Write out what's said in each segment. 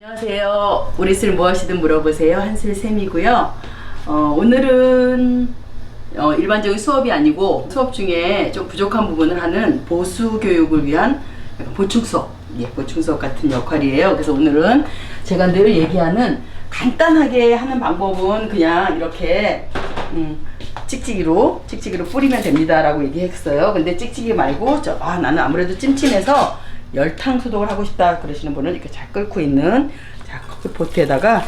안녕하세요. 우리 술 무엇이든 물어보세요. 한술 쌤이고요. 어, 오늘은 어, 일반적인 수업이 아니고 수업 중에 좀 부족한 부분을 하는 보수 교육을 위한 보충 수업, 예, 보충 수업 같은 역할이에요. 그래서 오늘은 제가 늘 얘기하는 간단하게 하는 방법은 그냥 이렇게 음, 찍찍이로 찍찍이로 뿌리면 됩니다라고 얘기했어요. 근데 찍찍이 말고 저 아 나는 아무래도 찜찜해서 열탕 소독을 하고 싶다 그러시는 분은 이렇게 잘 끓고 있는 자 커피포트에다가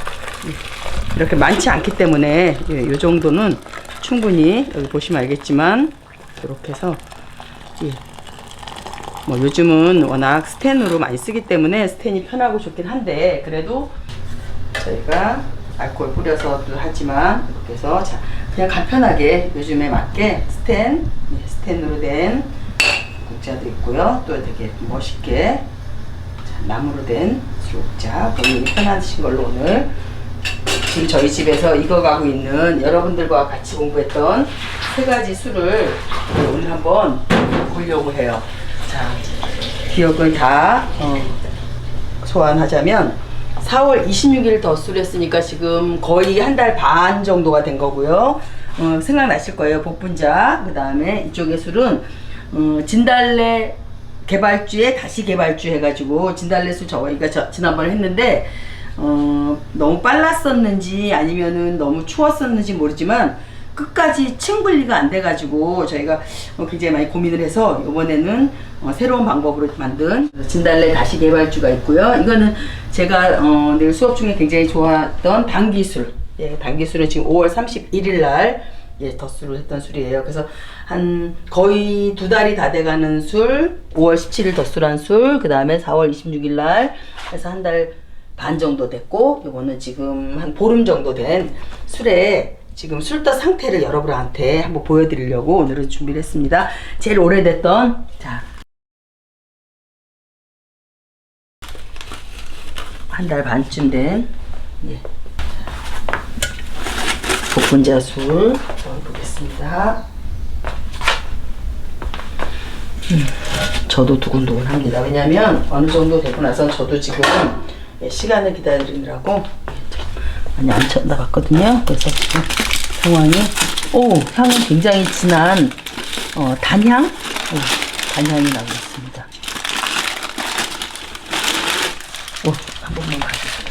이렇게 많지 않기 때문에 예, 이 정도는 충분히 여기 보시면 알겠지만 이렇게 해서 예, 뭐 요즘은 워낙 스텐으로 많이 쓰기 때문에 스텐이 편하고 좋긴 한데 그래도 저희가 알코올 뿌려서도 하지만 이렇게 해서 자 그냥 간편하게 요즘에 맞게 스텐 네, 스텐으로 된 국자도 있고요 또 되게 멋있게 자, 나무로 된 수록자 본인이 편하신 걸로 오늘 지금 저희 집에서 익어가고 있는 여러분들과 같이 공부했던 세 가지 술을 오늘 한번 보려고 해요 자 기억을 다 어, 소환하자면 4월 26일 덧술 했으니까 지금 거의 한 달 반 정도가 된 거고요. 어, 생각나실 거예요. 복분자. 그 다음에 이쪽의 술은 어, 진달래 개발주에 다시 개발주 해가지고 진달래 술 저희가 저, 지난번에 했는데 어, 너무 빨랐었는지 아니면은 너무 추웠었는지 모르지만 끝까지 층 분리가 안 돼가지고 저희가 어, 굉장히 많이 고민을 해서 이번에는 어, 새로운 방법으로 만든 진달래 다시 개발주가 있고요. 이거는 제가 어, 늘 수업 중에 굉장히 좋아했던 당기술. 예, 당기술은 지금 5월 31일 날 예, 덧술을 했던 술이에요. 그래서 한 거의 두 달이 다 돼가는 술, 5월 17일 덧술한 술, 그 다음에 4월 26일 날 해서 한 달 반 정도 됐고, 요거는 지금 한 보름 정도 된 술에 지금 술떠 상태를 여러분한테 한번 보여드리려고 오늘은 준비를 했습니다. 제일 오래됐던, 자. 한 달 반쯤 된, 예. 복분자 술 넣어보겠습니다. 음, 저도 두근두근 합니다. 왜냐면 어느 정도 되고 나서 저도 지금 예, 시간을 기다리느라고 많이 안 쳐다봤거든요. 그래서 지금 상황이 오 향은 굉장히 진한 어, 단향 오, 단향이 나고 있습니다. 오, 한 번만 봐주세요.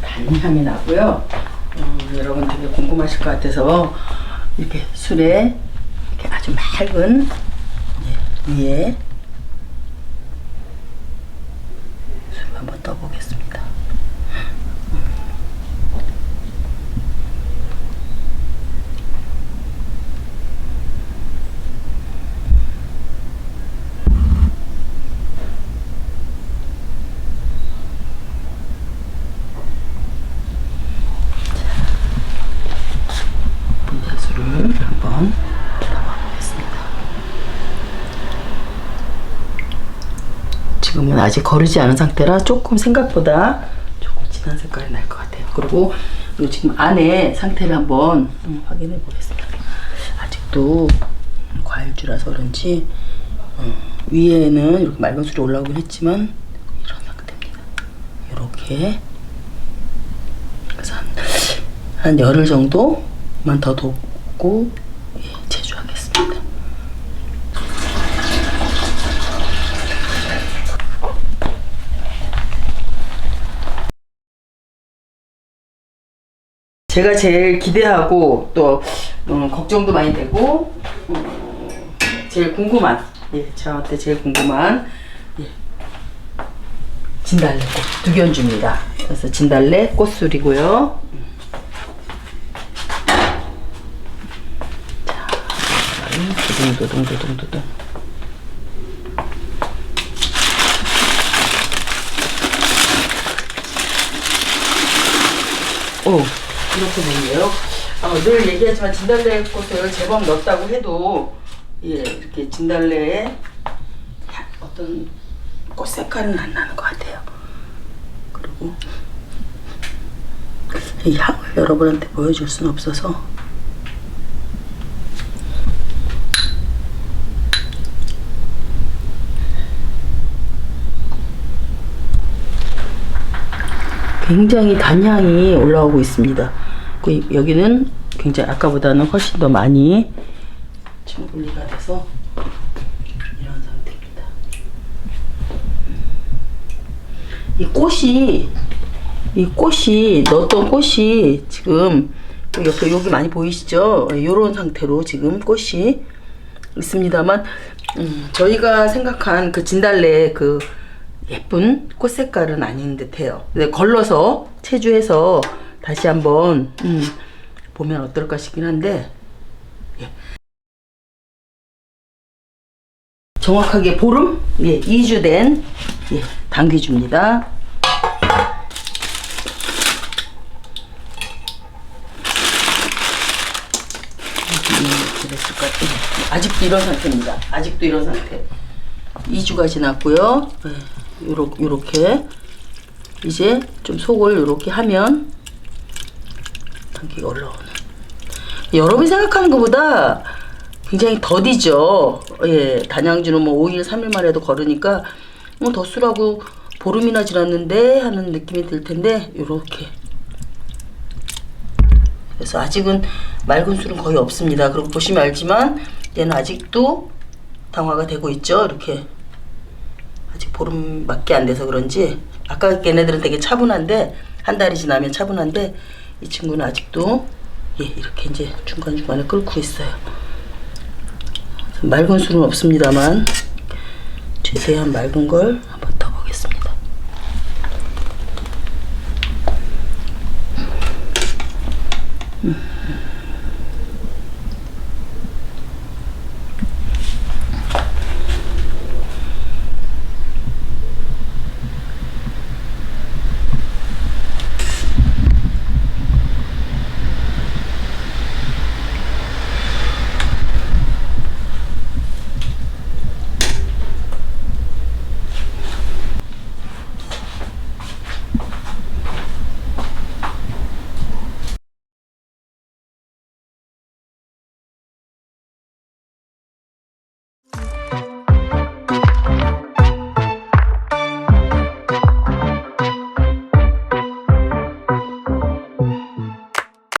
단 향이 나고요. 어, 여러분 되게 궁금하실 것 같아서 이렇게 술에 이렇게 아주 맑은 예, 위에 술 한번 떠보겠습니다. 분자술을 한번 담아보겠습니다. 지금은 아직 거르지 않은 상태라 조금 생각보다 조금 진한 색깔이 날 것 같아요. 그리고 요 지금 안에 상태를 한번 음, 확인해 보겠습니다. 아직도 과일주라서 그런지 어, 위에는 이렇게 맑은 술이 올라오긴 했지만 이런 상태입니다. 이렇게 그래서 한, 한 열흘 정도만 더 뒀고 예, 제주하겠습니다. 제가 제일 기대하고 또 어, 걱정도 많이 되고 어, 제일 궁금한 예, 저한테 제일 궁금한 예, 진달래 꽃 두견주입니다. 그래서 진달래 꽃술이고요. 자, 도둥도둥도둥도둥. 오, 이렇게 됐네요. 어, 늘 얘기하지만 진달래 꽃을 제법 넣었다고 해도 예, 이렇게 진달래의 향- 어떤 꽃 색깔은 안 나는 것 같아요. 그리고 이 향을 여러분한테 보여줄 수는 없어서 굉장히 단향이 올라오고 있습니다. 그 여기는 굉장히 아까보다는 훨씬 더 많이 지금 분리가 돼서 이런 상태입니다. 이 꽃이 이 꽃이 넣었던 꽃이 지금 옆에 여기 많이 보이시죠? 이런 상태로 지금 꽃이 있습니다만 음, 저희가 생각한 그 진달래 그 예쁜 꽃 색깔은 아닌 듯해요. 근데 걸러서 체주해서 다시 한번 음, 보면 어떨까 싶긴 한데 예. 정확하게 보름 예, 2주 된 예, 같아요. 아직도 이런 상태입니다. 아직도 이런 상태. 2주가 지났고요. 네, 요렇, 요렇게 이제 좀 속을 요렇게 하면 당기가 올라오는. 여러분이 생각하는 것보다 굉장히 더디죠. 예, 단양주는 뭐 5일, 3일만 해도 걸으니까 뭐 덧수라고 보름이나 지났는데 하는 느낌이 들 텐데 요렇게 그래서 아직은 맑은 술은 거의 없습니다. 그리고 보시면 알지만 얘는 아직도 당화가 되고 있죠. 이렇게 아직 보름밖에 안 돼서 그런지 아까 걔네들은 되게 차분한데 한 달이 지나면 차분한데 이 친구는 아직도 예 이렇게 이제 중간 중간에 끓고 있어요. 맑은 술은 없습니다만 최대한 맑은 걸